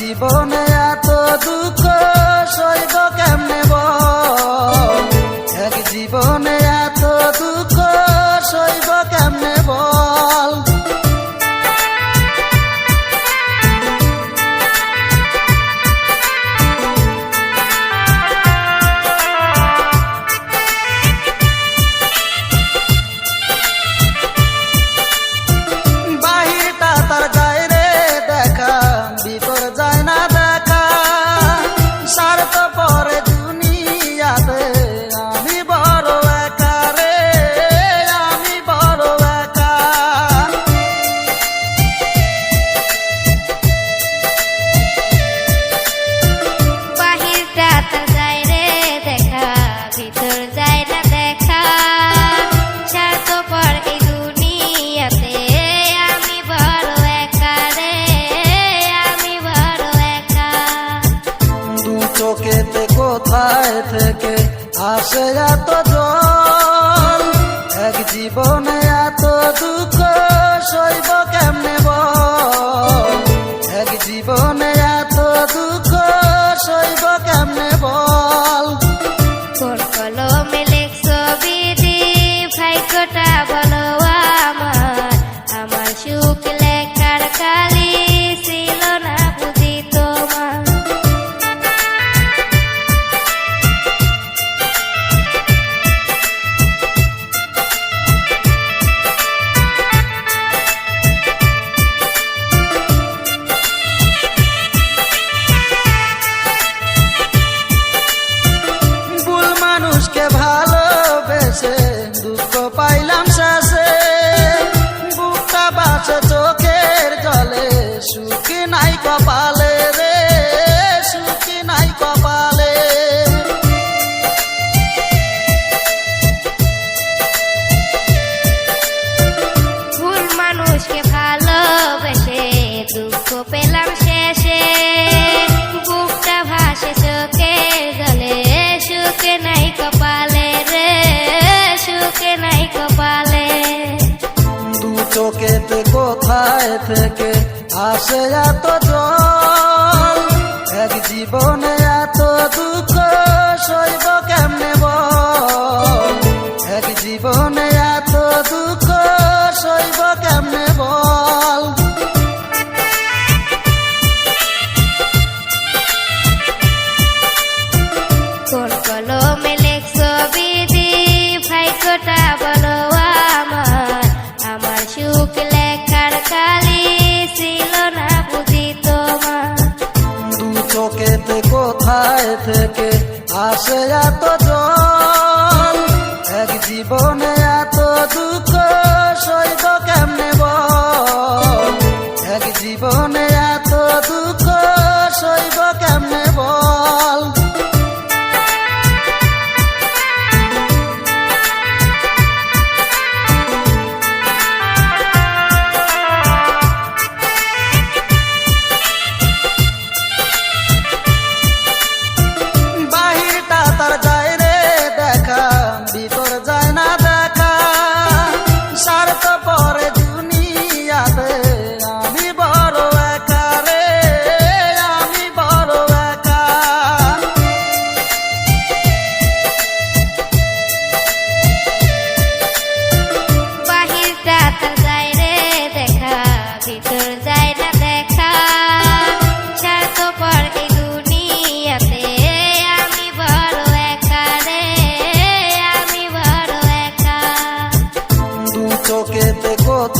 জীবনে এত দুঃখ সইব কেমনে এক জীবনে এত দুঃখ সইব কেমনে কোথায় থেকে আসে এত জল এক জীবনে এত দুঃখ সইব কেমনে বল? এক জীবনে এত দুঃখ কপালে। দু চোখেতে কোথায় থেকে আসে এত জল? এক জীবনে এত দুঃখ সইব কেমনে বল? আসে এত জন এক জীবনে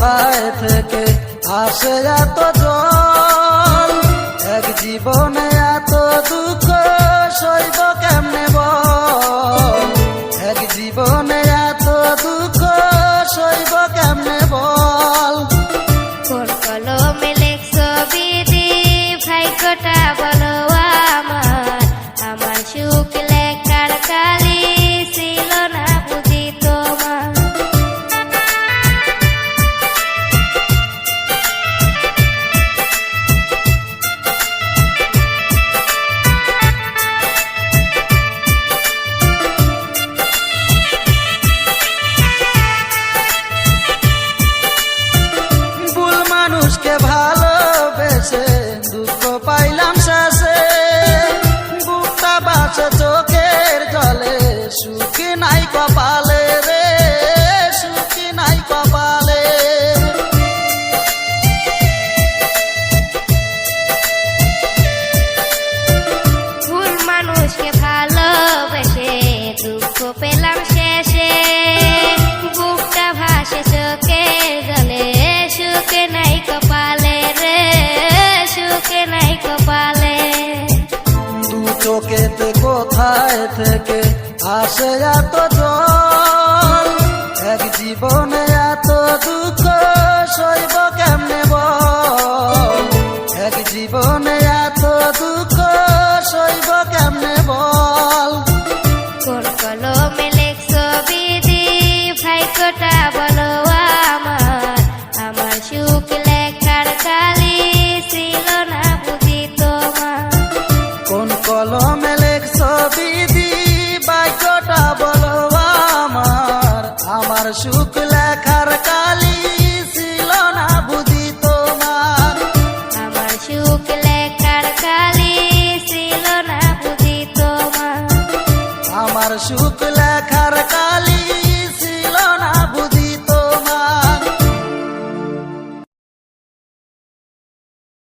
কোথায় থেকে আসে এত জল। এক জীবনে থেকে আসে এত জল। এক জীবনে